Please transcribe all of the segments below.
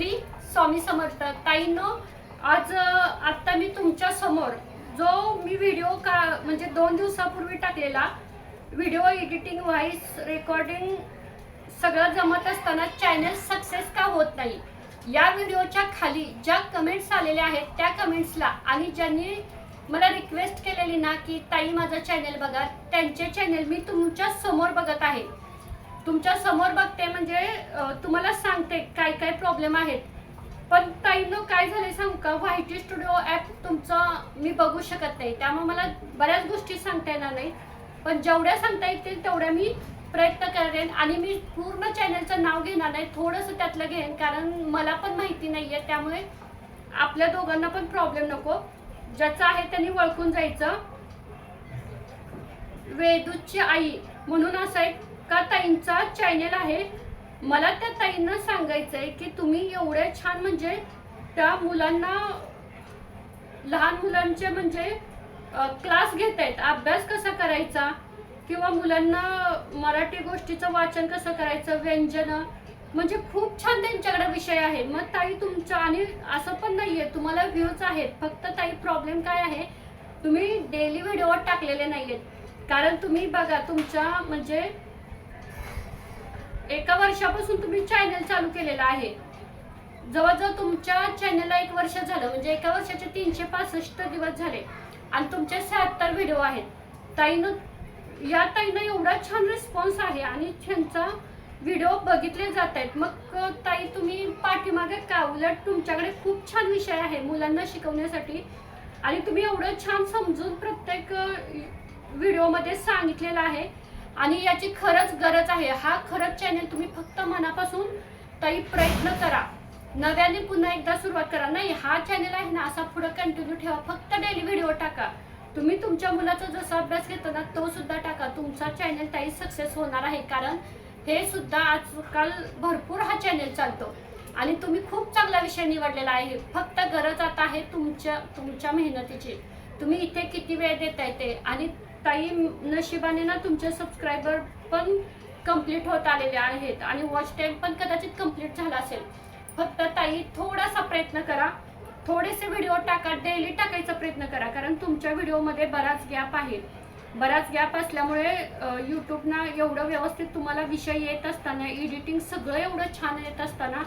श्री स्वामी समर्थ. ताईनो आज आत्ता मी तुमच्यासमोर जो मी व्हिडिओ का म्हणजे दोन दिवसापूर्वी टाकलेला व्हिडिओ एडिटिंग व्हॉइस रेकॉर्डिंग सगळं जमत असताना चॅनल सक्सेस का होत नाही या व्हिडिओच्या खाली ज्या कमेंट्स आलेल्या आहेत त्या कमेंट्सला आणि ज्यांनी मला रिक्वेस्ट केलेली ना की ताई माझं चॅनल बघा त्यांचे चॅनल मी तुमच्यासमोर बघत आहे. तुमच्यासमोर बघते म्हणजे तुम्हाला सांगते काय काय प्रॉब्लेम आहेत. पण ताईनं काय झाले सांग का? व्हायटी स्टुडिओ ॲप तुमचं मी बघू शकत नाही. त्यामुळे मला बऱ्याच गोष्टी सांगता येणार नाही पण जेवढ्या सांगता येतील तेवढ्या मी प्रयत्न करेन आणि मी पूर्ण चॅनलचं नाव घेणार नाही. थोडंसं त्यातलं घेईन कारण मला पण माहिती नाही आहे त्यामुळे आपल्या दोघांना पण प्रॉब्लेम नको. ज्याचं आहे त्यांनी वळखून जायचं. वेदूची आई. म्हणून असं एक का ताईंचा चॅनल आहे? मला त्या ताईंना सांगायचं आहे की तुम्ही एवढे छान म्हणजे त्या मुलांना लहान मुलांचे म्हणजे क्लास घेत आहेत अभ्यास कसा करायचा? किंवा मुलांना मराठी गोष्टीचं वाचन कसं करायचं? व्यंजन? म्हणजे खूप छान त्यांच्याकडे विषय आहे. मग ताई तुमचा आणि असं पण नाही आहे तुम्हाला व्ह्यूज आहेत. फक्त ताई प्रॉब्लेम काय आहे? तुम्ही डेली व्हिडिओवर टाकलेले नाही आहेत कारण तुम्ही बघा तुमच्या म्हणजे एका वर्षापासून तुम्ही चॅनल चालू केलेला आहे. जवळजवळ तुमच्या चॅनलला एक वर्ष झालं म्हणजे एका वर्षाचे तीनशे पासष्ट दिवस झाले. आणि तुमचे शहात्तर व्हिडिओ आहेत. ताईनं या ताईनं एवढा छान रिस्पॉन्स आहे आणि त्यांचा व्हिडिओ बघितले जात आहेत. मग ताई तुम्ही पाठीमागे का उलट तुमच्याकडे खूप छान विषय आहे मुलांना शिकवण्यासाठी. आणि तुम्ही एवढं छान समजून प्रत्येक व्हिडिओमध्ये सांगितलेलं आहे. आणि याची खरंच गरज आहे. हा खरंच चॅनल तुम्ही फक्त मनापासून ताई प्रयत्न करा. नव्याने पुन्हा एकदा सुरुवात करा. नाही हा चॅनल आहे ना असा पुढे कंटिन्यू ठेवा. फक्त डेली व्हिडिओ टाका. तुम्ही तुमच्या मुलाचा जसा अभ्यास घेतो ना तो सुद्धा टाका. तुमचा चॅनल ताई सक्सेस होणार आहे. कारण हे सुद्धा आजकाल भरपूर हा चॅनल चालतो. आणि तुम्ही खूप चांगला विषय निवडलेला आहे. फक्त गरज आता आहे तुमच्या तुमच्या मेहनतीची. तुम्ही इथे किती वेळ देताय ते? आणि ताई नशिबाने ना तुमचे सबस्क्रायबर पण कंप्लीट होत आलेले आहेत. आणि वॉच टाईम पण कदाचित कंप्लीट झाला असेल. फक्त ताई थोडासा प्रयत्न करा. थोडेसे व्हिडिओ टाका डेली टाकायचा प्रयत्न करा. कारण तुमच्या व्हिडिओमध्ये बराच गॅप आहे. बराच गॅप असल्यामुळे यूट्यूबना एवढं व्यवस्थित तुम्हाला विषय येत असताना एडिटिंग सगळं एवढं छान येत असताना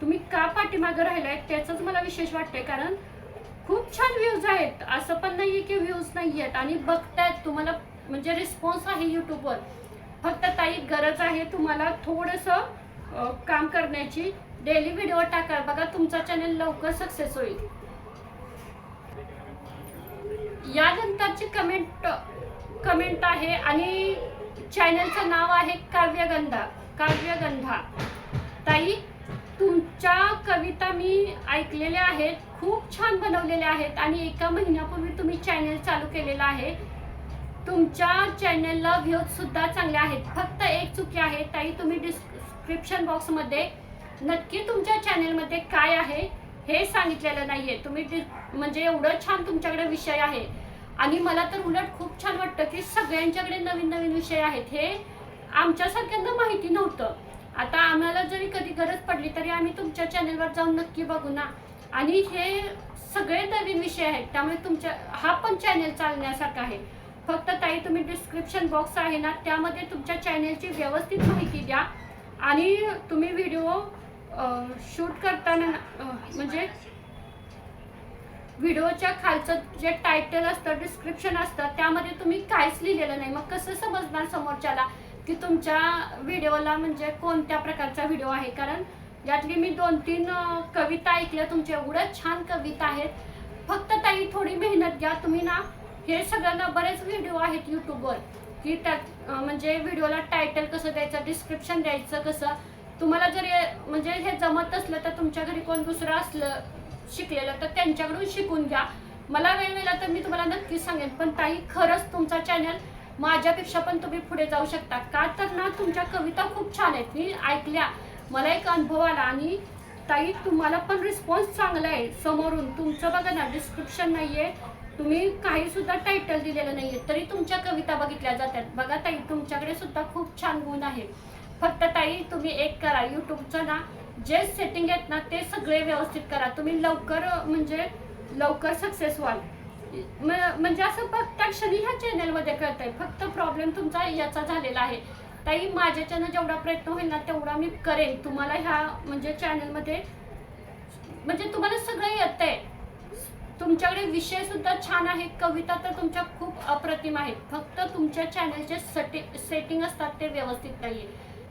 तुम्ही का पाठीमागं राहिलाय? त्याचंच मला विशेष वाटतंय. कारण खूप छान व्ह्यूज आहेत. असं पण नाहीये की व्ह्यूज नाही आहेत आणि बघतायत तुम्हाला म्हणजे रिस्पॉन्स आहे यूट्यूबवर फक्त ताई गरज आहे तुम्हाला थोडंसं काम करण्याची. डेली व्हिडिओ टाका. बघा तुमचा चॅनल लवकर सक्सेस होईल. यानंतरची कमेंट कमेंट आहे आणि चॅनलचं नाव आहे काव्यगंधा. काव्यगंधा. ताई तुमच्या कविता मी ऐकलेल्या आहेत. खूप छान बनवलेले आहेत आणि एका महिन्यापूर्वी तुम्ही चॅनल चालू केलेला आहे. तुमच्या चॅनलला व्ह्यूज सुद्धा चांगले आहेत. फक्त एक चुकी आहे ताई तुम्ही डिस्क्रिप्शन बॉक्समध्ये नक्की तुमच्या चॅनलमध्ये काय आहे हे सांगितलेलं नाहीये. तुम्ही म्हणजे एवढं छान तुमच्याकडे विषय आहे. आणि मला तर उलट खूप छान वाटतं की सगळ्यांच्याकडे नवीन नवीन विषय आहेत हे आमच्यासारख्यांना माहिती नव्हतं. आता आम्हाला जरी कधी गरज पडली तरी आम्ही तुमच्या चॅनलवर जाऊन नक्की बघू ना. आणि हे सगळे नवीन विषय आहेत. त्यामुळे तुमच्या हा पण चॅनल चालण्यासारखा आहे. फक्त ताई तुम्ही डिस्क्रिप्शन बॉक्स आहे ना त्यामध्ये तुमच्या चॅनलची व्यवस्थित माहिती द्या. आणि तुम्ही व्हिडिओ शूट करताना म्हणजे व्हिडिओच्या खालचं जे टायटल असतं डिस्क्रिप्शन असतं त्यामध्ये तुम्ही काहीच लिहिलेलं नाही. मग कसं समजणार समोरच्याला की तुमच्या व्हिडिओला म्हणजे कोणत्या प्रकारचा व्हिडिओ आहे? कारण यातली मी दोन तीन कविता ऐकल्या तुमच्या एवढ्या छान कविता आहेत. फक्त ताई थोडी मेहनत घ्या. तुम्ही ना हे सगळ्यांना बरेच व्हिडिओ आहेत यूट्यूबवर की त्यात म्हणजे व्हिडिओला टायटल कसं द्यायचं डिस्क्रिप्शन द्यायचं कसं. तुम्हाला जर म्हणजे हे जमत असलं तर तुमच्या घरी कोण दुसरं असलं शिकलेलं तर त्यांच्याकडून शिकून घ्या. मला वेळ मिळाला तर मी तुम्हाला नक्की सांगेन. पण ताई खरंच तुमचा चॅनल माझ्यापेक्षा पण तुम्ही पुढे जाऊ शकता. का तर ना तुमच्या कविता खूप छान आहेत. मी ऐकल्या. मला एक अनुभव आला आणि ताई तुम्हाला पण रिस्पॉन्स चांगला आहे समोरून. तुमचं बघा ना डिस्क्रिप्शन नाही आहे तुम्ही काही सुद्धा टायटल दिलेलं आहे तरी तुमच्या कविता बघितल्या जातात. बघा ताई तुमच्याकडे सुद्धा खूप छान गुण आहे. फक्त ताई तुम्ही एक करा युट्यूबचं ना जे सेटिंग आहेत ना ते सगळे व्यवस्थित करा. तुम्ही लवकर म्हणजे लवकर सक्सेस व्हाल. म्हणजे असं बघता क्षणी ह्या चॅनलमध्ये कळतंय. फक्त प्रॉब्लेम तुमचा याचा झालेला आहे. ताई माझ्याच्यानं जेवढा प्रयत्न होईल ना तेवढा मी करेन. तुम्हाला ह्या म्हणजे चॅनलमध्ये म्हणजे तुम्हाला सगळं येतंय. तुमच्याकडे विषय सुद्धा छान आहेत कविता तर तुमच्या खूप अप्रतिम आहेत. फक्त तुमच्या चॅनलचे सटे सेटिंग असतात ते व्यवस्थित नाही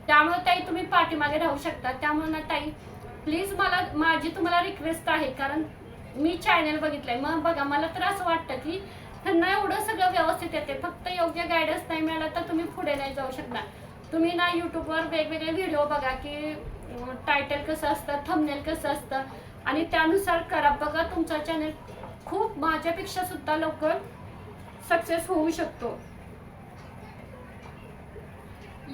त्यामुळे ताई तुम्ही पाठीमागे राहू शकता. त्यामुळे ना ताई प्लीज मला माझी तुम्हाला रिक्वेस्ट आहे. कारण मी चॅनल बघितलंय. मग बघा मला तर असं वाटतं की त्यांना एवढं सगळं व्यवस्थित येते फक्त योग्य गायडन्स नाही मिळाला तर तुम्ही पुढे नाही जाऊ शकणार. तुम्ही ना यूट्यूबवर वेगवेगळे व्हिडिओ बघा की टायटल कसं असतं थंबनेल कसं असतं. आणि त्यानुसार करा. बघा तुमचा चॅनल खूप माझ्यापेक्षा सुद्धा लवकर सक्सेस होऊ शकतो.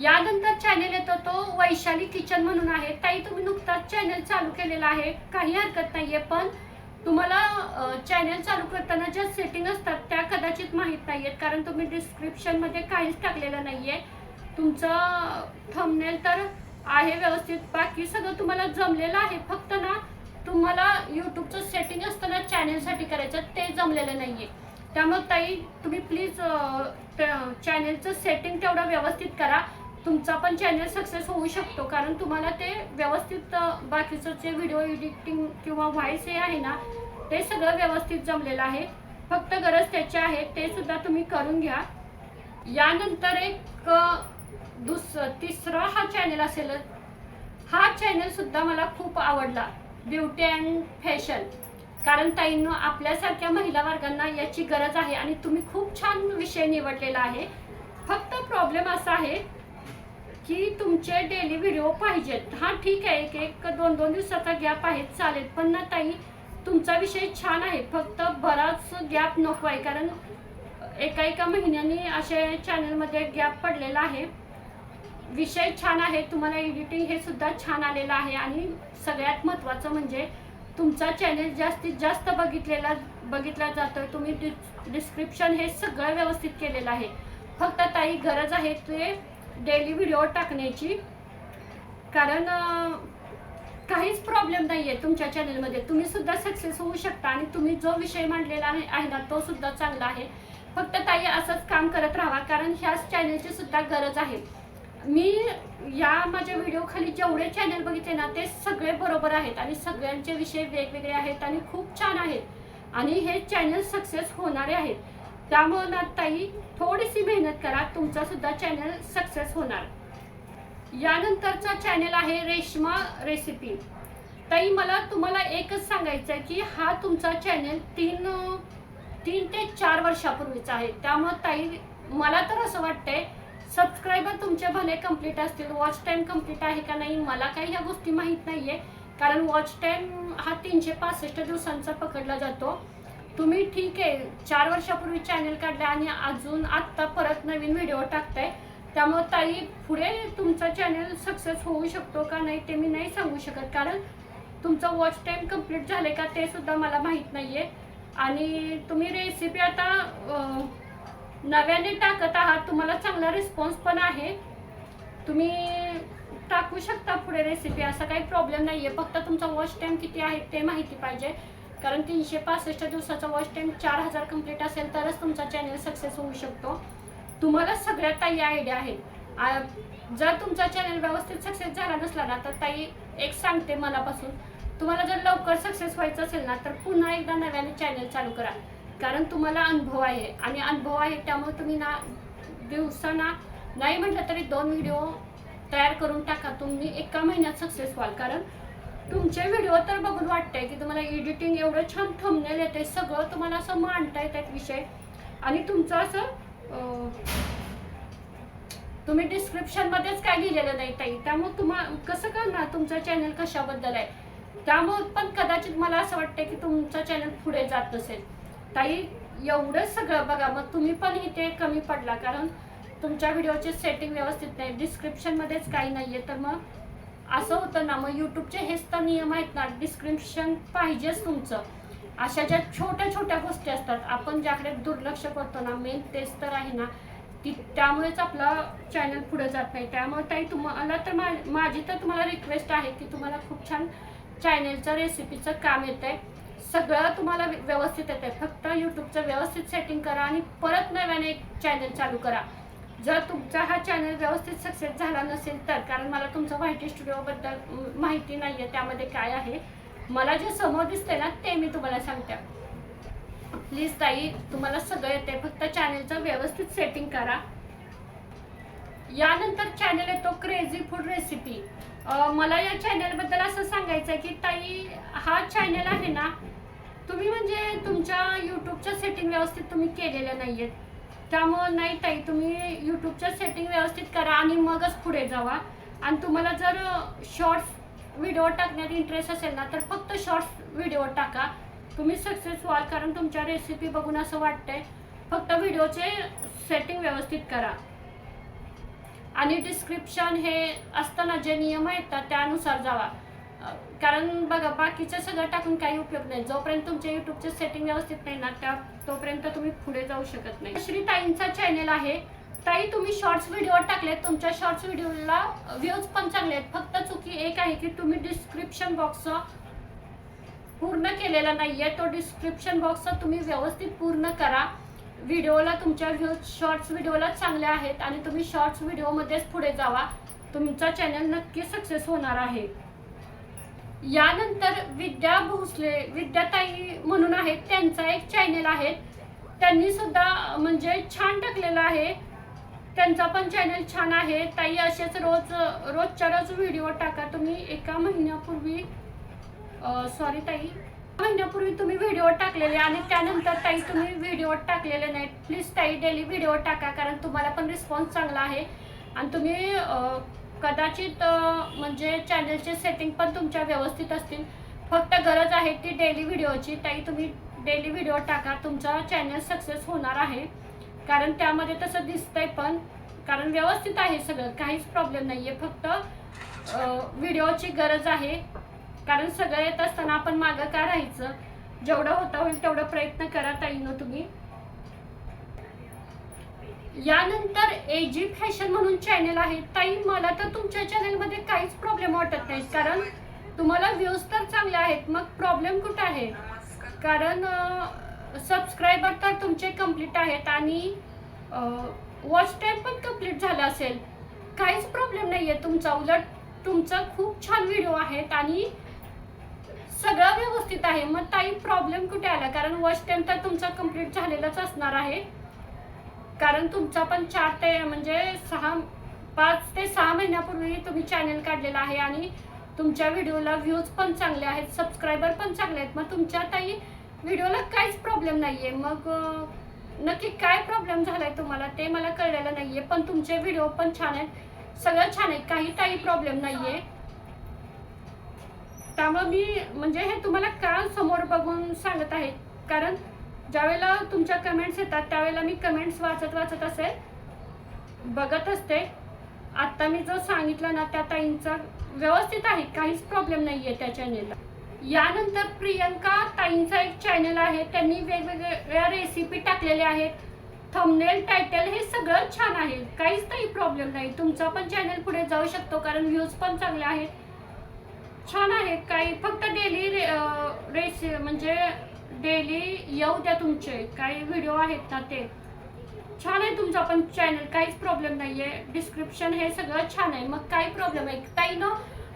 यानंतर चॅनल येतो तो वैशाली किचन म्हणून आहे. ताई तुम्ही नुकताच चॅनल चालू केलेला आहे. काही हरकत नाहीये पण तुम्हाला चॅनल चालू करताना ज्या सेटिंग असतात त्या कदाचित माहीत नाहीयेत कारण तुम्ही डिस्क्रिप्शनमध्ये काहीच टाकलेलं नाहीये. तुमचं थंबनेल तर आहे व्यवस्थित. बाकी सगळं तुम्हाला जमलेलं आहे. फक्त ना तुम्हाला यूट्यूबचं सेटिंग असतं ना चॅनलसाठी करायचं ते जमलेलं नाही आहे त्यामुळे ताई तुम्ही प्लीज चॅनलचं सेटिंग तेवढं व्यवस्थित करा. तुमचा पण चॅनल सक्सेस होऊ शकतो. कारण तुम्हाला ते व्यवस्थित बाकीचं जे व्हिडिओ एडिटिंग किंवा व्हॉइस हे आहे ना ते सगळं व्यवस्थित जमलेलं आहे. फक्त गरज त्याची आहे ते सुद्धा तुम्ही करून घ्या. यानंतर एक दुस तिसरा हा चॅनल असेल हा चॅनल सुद्धा मला खूप आवडला. ब्युटी अँड फॅशन कारण ताईंनो आपल्यासारख्या महिला वर्गांना याची गरज आहे आणि तुम्ही खूप छान विषय निवडलेला आहे. फक्त प्रॉब्लेम असा आहे की तुमचे डेली व्हिडिओ पाहिजेत. हा ठीक आहे एक एक दोन दोन दिवसाचा गॅप आहे चालेल. पण ना ताई तुमचा विषय छान आहे. फक्त बराच गॅप नको आहे. कारण एका एका महिन्याने असे चॅनलमध्ये गॅप पडलेला आहे. विषय छान आहे तुम्हाला एडिटिंग हे सुद्धा छान आलेलं आहे आणि सगळ्यात महत्त्वाचं म्हणजे तुमचा चॅनल जास्तीत जास्त बघितलेला बघितला जातोय तुम्ही डि डिस्क्रिप्शन हे सगळं व्यवस्थित केलेलं आहे. फक्त ताई गरज आहे ते डेली व्हिडिओ टाकण्याची. कारण काहीच प्रॉब्लेम नाही आहे तुमच्या चॅनलमध्ये तुम्ही सुद्धा सक्सेस होऊ शकता आणि तुम्ही जो विषय मांडलेला आहे आहे ना तो सुद्धा चांगला आहे. फक्त ताई असंच काम करत राहा कारण ह्याच चॅनलची सुद्धा गरज आहे. मी या माझ्या व्हिडिओ खाली जेवढे चॅनल बघितले ना ते सगळे बरोबर आहेत आणि सगळ्यांचे विषय वेगवेगळे आहेत आणि खूप छान आहेत. आणि हे चॅनल सक्सेस होणारे आहेत. त्यामुळे ना ताई थोडीशी मेहनत करा तुमचा सुद्धा चॅनल सक्सेस होणार. यानंतरचा चॅनल आहे रेश्मा रेसिपी ताई मला तुम्हाला एकच सांगायचं आहे की हा तुमचा चॅनल तीन तीन ते चार वर्षापूर्वीचा आहे. त्यामुळे ताई मला तर असं वाटतंय सबस्क्रायबर तुमचे भले कंप्लीट असतील वॉच टाईम कंप्लीट आहे का नाही मला काही ह्या गोष्टी माहीत नाही आहे कारण वॉच टाईम हा तीनशे पासष्ट दिवसांचा पकडला जातो. तुम्ही ठीक आहे चार वर्षापूर्वी चॅनल काढलं आणि अजून आत्ता परत नवीन व्हिडिओ टाकताय. त्यामुळे ताई पुढे तुमचा चॅनल सक्सेस होऊ शकतो का नाही ते मी नाही सांगू शकत. कारण तुमचं वॉच टाईम कंप्लीट झाले का ते सुद्धा मला माहीत नाही आहे आणि तुम्ही रेसिपी आता नव्याने टाकत आहात तुम्हाला चांगला रिस्पॉन्स पण आहे. तुम्ही टाकू शकता पुढे रेसिपी असा काही प्रॉब्लेम नाही आहे फक्त तुमचा वॉच टाईम किती आहे ते माहिती पाहिजे. कारण तीनशे पासष्ट दिवसाचा वॉच टाईम चार हजार कंप्लीट असेल तरच तुमचा चॅनल सक्सेस होऊ शकतो. तुम्हाला सगळ्यात ताई आयडिया आहे जर तुमचा चॅनल व्यवस्थित सक्सेस झाला नसला ना तर ताई एक सांगते मनापासून. तुम्हाला जर लवकर सक्सेस व्हायचं असेल ना तर पुन्हा एकदा नव्याने चॅनल चालू करा. कारण तुम्हाला अनुभव आहे. आणि अनुभव आहे त्यामुळे तुम्ही ना दिवसाना नाही म्हटलं तरी दोन व्हिडिओ तयार करून टाका. तुम्ही एका महिन्यात सक्सेस व्हाल. कारण तुमचे व्हिडिओ तर बघून वाटतंय की तुम्हाला एडिटिंग एवढं छान थंबनेल येते सगळं तुम्हाला असं मांडता येतात विषय. आणि तुमचं असं तुम्ही डिस्क्रिप्शनमध्येच काय लिहिलेलं नाही ताई. त्यामुळे तुम्हाला कसं करणार? तुमचा चॅनल कशाबद्दल आहे? त्यामुळे पण कदाचित मला असं वाटतं की तुमचा चॅनल पुढे जात नसेल. ताई एवढं सगळं बघा. मग तुम्ही पण इथे कमी पडला कारण तुमच्या व्हिडिओचे सेटिंग व्यवस्थित नाही. डिस्क्रिप्शन मध्येच काही नाहीये. तर मग असं होतं ना मग युट्यूबचे हेच तर नियम आहेत ना. डिस्क्रिप्शन पाहिजेच तुमचं. अशा ज्या छोट्या छोट्या गोष्टी असतात आपण ज्याकडे दुर्लक्ष करतो ना मेन तेच तर आहे ना. ती त्यामुळेच आपला चॅनल पुढे जात नाही. त्यामुळे ताई तुम्हाला तर मा माझी तर तुम्हाला रिक्वेस्ट आहे की तुम्हाला खूप छान चॅनलचं रेसिपीचं काम येतं आहे सगळं तुम्हाला व्यवस्थित येतं आहे फक्त यूट्यूबचं व्यवस्थित सेटिंग करा आणि परत नव्याने एक चॅनल चालू करा. जर तुमचा हा चॅनल व्यवस्थित सक्सेस झाला नसेल तर कारण मला तुमचं व्हायटी स्टुडिओबद्दल माहिती नाही आहे त्यामध्ये काय आहे. मला जे समोर दिसते ना ते मी तुम्हाला सांगते. प्लीज ताई तुम्हाला सगळं येते फक्त चॅनलचं व्यवस्थित सेटिंग करा. यानंतर चॅनल येतो क्रेझी फूड रेसिपी मला या चॅनलबद्दल असं सांगायचं आहे की ताई हा चॅनल आहे ना तुम्ही म्हणजे तुमच्या यूट्यूबच्या सेटिंग व्यवस्थित तुम्ही केलेल्या नाही आहेत त्यामुळं नाही ताई तुम्ही यूट्यूबच्या सेटिंग व्यवस्थित करा आणि मगच पुढे जावा. आणि तुम्हाला जर शॉर्ट्स व्हिडिओ टाकण्यात इंटरेस्ट असेल ना तर फक्त शॉर्ट्स व्हिडिओ टाका. तुम्ही सक्सेस व्हाल कारण तुमच्या रेसिपी बघून असं वाटतंय. फक्त व्हिडिओचे सेटिंग व्यवस्थित करा. आणि डिस्क्रिप्शन हे असताना जे नियम आहेत त्यानुसार जावा. कारण बघा बाकीचं सगळं टाकून काही उपयोग नाही. जोपर्यंत तुमच्या युट्यूबचे सेटिंग व्यवस्थित नाही ना त्या तोपर्यंत तुम्ही पुढे जाऊ शकत नाही. श्री ताईंचा चॅनल आहे. ताई तुम्ही शॉर्ट्स व्हिडिओ टाकलेत. तुमच्या शॉर्ट्स व्हिडिओला व्ह्यूज पण चांगले आहेत. फक्त चुकी एक आहे की तुम्ही डिस्क्रिप्शन बॉक्स पूर्ण केलेला नाहीये. तो डिस्क्रिप्शन बॉक्स तुम्ही व्यवस्थित पूर्ण करा. व्हिडिओला तुमच्या व्ह्यूज शॉर्ट्स व्हिडिओला चांगले आहेत आणि तुम्ही शॉर्ट्स व्हिडिओमध्येच पुढे जावा. तुमचा चॅनल नक्की सक्सेस होणार आहे. यानंतर विद्या भोसले विद्याताई म्हणून आहेत त्यांचा एक चॅनल आहे. त्यांनी सुद्धा म्हणजे छान टाकलेलं आहे. त्यांचा पण चॅनल छान आहे. ताई असेच रोज रोजच्या रोज व्हिडिओ टाका. तुम्ही एका महिन्यापूर्वी सॉरी ताई महिन्यापूर्वी तुम्ही व्हिडिओ टाकलेले आणि त्यानंतर ताई तुम्ही व्हिडिओ टाकलेले नाही प्लीज ताई डेली व्हिडिओ टाका कारण तुम्हाला पण रिस्पॉन्स चांगला आहे. आणि तुम्ही कदाचित म्हणजे चॅनलचे सेटिंग पण तुमच्या व्यवस्थित असतील. फक्त गरज आहे ती डेली व्हिडिओची ताई तुम्ही डेली व्हिडिओ टाका. तुमचा चॅनल सक्सेस होणार आहे. कारण त्यामध्ये तसं दिसतंय पण कारण व्यवस्थित आहे सगळं. काहीच प्रॉब्लेम नाही आहे फक्त व्हिडिओची गरज आहे. कारण सगळं येत असताना आपण मागं का राहायचं? जेवढं होता होईल तेवढं प्रयत्न करा ताईनं तुम्ही. यानंतर एजी फॅशन म्हणून चॅनल आहे. ताई मला तर तुमच्या चॅनलमध्ये काहीच प्रॉब्लेम वाटत नाही. कारण तुम्हाला व्ह्यूज तर चांगले आहेत. मग प्रॉब्लेम कुठं आहे? कारण सबस्क्रायबर तर तुमचे कंप्लीट आहेत आणि वॉच टाईम पण कंप्लीट झाला असेल. काहीच प्रॉब्लेम नाही आहे तुमचा. उलट तुमचा खूप छान व्हिडिओ आहेत आणि सगळं व्यवस्थित आहे. मग ताई प्रॉब्लेम कुठे आला? कारण वॉच टाईम तर तुमचा कंप्लीट झालेलाच असणार आहे. कारण तुमचा पण चार ते म्हणजे सहा पाच ते सहा महिन्यापूर्वी तुम्ही चॅनल काढलेला आहे आणि तुमच्या व्हिडिओला व्ह्यूज पण चांगले आहेत सबस्क्रायबर पण चांगले आहेत. मग तुमच्या ताई व्हिडिओला काहीच प्रॉब्लेम नाही आहे मग नक्की काय प्रॉब्लेम झाला आहे तुम्हाला ते मला कळलेलं नाही आहे पण तुमचे व्हिडिओ पण छान आहेत. सगळं छान आहे. काही ताई प्रॉब्लेम नाही आहे त्यामुळे मी म्हणजे हे तुम्हाला का समोर बघून सांगत आहे? कारण ज्यावेळेला तुमच्या कमेंट्स येतात त्यावेळेला मी कमेंट्स वाचत वाचत असे बघत असते. आत्ता मी जो सांगितलं ना त्या ताईंचा व्यवस्थित आहे काहीच प्रॉब्लेम नाही आहे त्या चॅनेलला यानंतर प्रियंका ताईंचा एक चॅनल आहे त्यांनी वेगवेगळ्या रेसिपी टाकलेल्या आहेत. थंबनेल टायटल हे सगळं छान आहे काहीच काही प्रॉब्लेम नाही. तुमचा पण चॅनल पुढे जाऊ शकतो कारण व्ह्यूज पण चांगले आहेत. छान आहे काही फक्त डेली रे रेसि म्हणजे डेली येऊ द्या तुमचे. काही व्हिडिओ आहेत ना ते. छान आहे तुमचा पण चॅनल काहीच प्रॉब्लेम नाही आहे डिस्क्रिप्शन हे सगळं छान आहे. मग काही प्रॉब्लेम आहे. ताई ना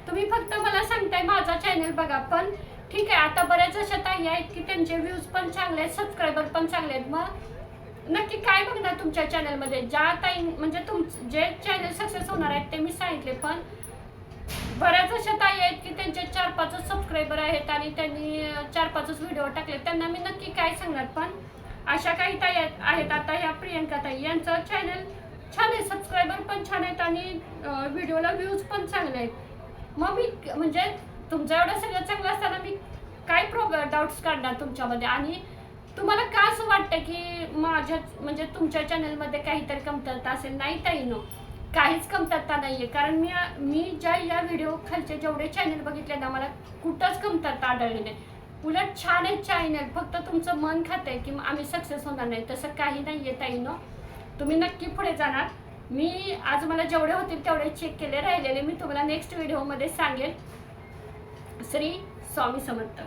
तुम्ही फक्त मला सांगताय माझा चॅनल बघा पण. ठीक आहे आता बऱ्याच अशा ताई आहेत की त्यांचे व्ह्यूज पण चांगले आहेत सबस्क्रायबर पण चांगले आहेत. मग नक्की काय बघणार तुमच्या चॅनलमध्ये ज्या ताई म्हणजे तुम जे चॅनल सक्सेस होणार आहेत ते मी सांगितले पण बऱ्याच अशा ताई आहेत की त्यांचे चार पाचच सबस्क्रायबर आहेत आणि त्यांनी चार पाचच व्हिडिओ टाकले. त्यांना मी नक्की काय सांगणार पण अशा काही ताई आहेत आता ह्या प्रियंका ताई यांचं चॅनल छान आहे सबस्क्रायबर पण छान आहेत आणि व्हिडिओला व्ह्यूज पण चांगले आहेत. मग मी म्हणजे तुमचं एवढं सगळं चांगलं असताना मी काय प्रॉब्लेम डाऊट्स काढणार तुमच्यामध्ये? आणि तुम्हाला का असं वाटतं की माझ्या म्हणजे तुमच्या चॅनलमध्ये काहीतरी कमतरता असेल? नाही ताई नो काहीच कमतरता नाही आहे कारण मी मी ज्या या व्हिडिओ खालचे जेवढे चॅनल बघितले ना मला कुठंच कमतरता आढळली नाही. उलट छान आहे चॅनल फक्त तुमचं मन खातं आहे की आम्ही सक्सेस होणार नाही. तसं काही नाही आहे ताईनं. तुम्ही नक्की पुढे जाणार. मी आज मला जेवढे होतील तेवढे चेक केले राहिलेले. मी तुम्हाला नेक्स्ट व्हिडिओमध्ये सांगेल श्री स्वामी समर्थ.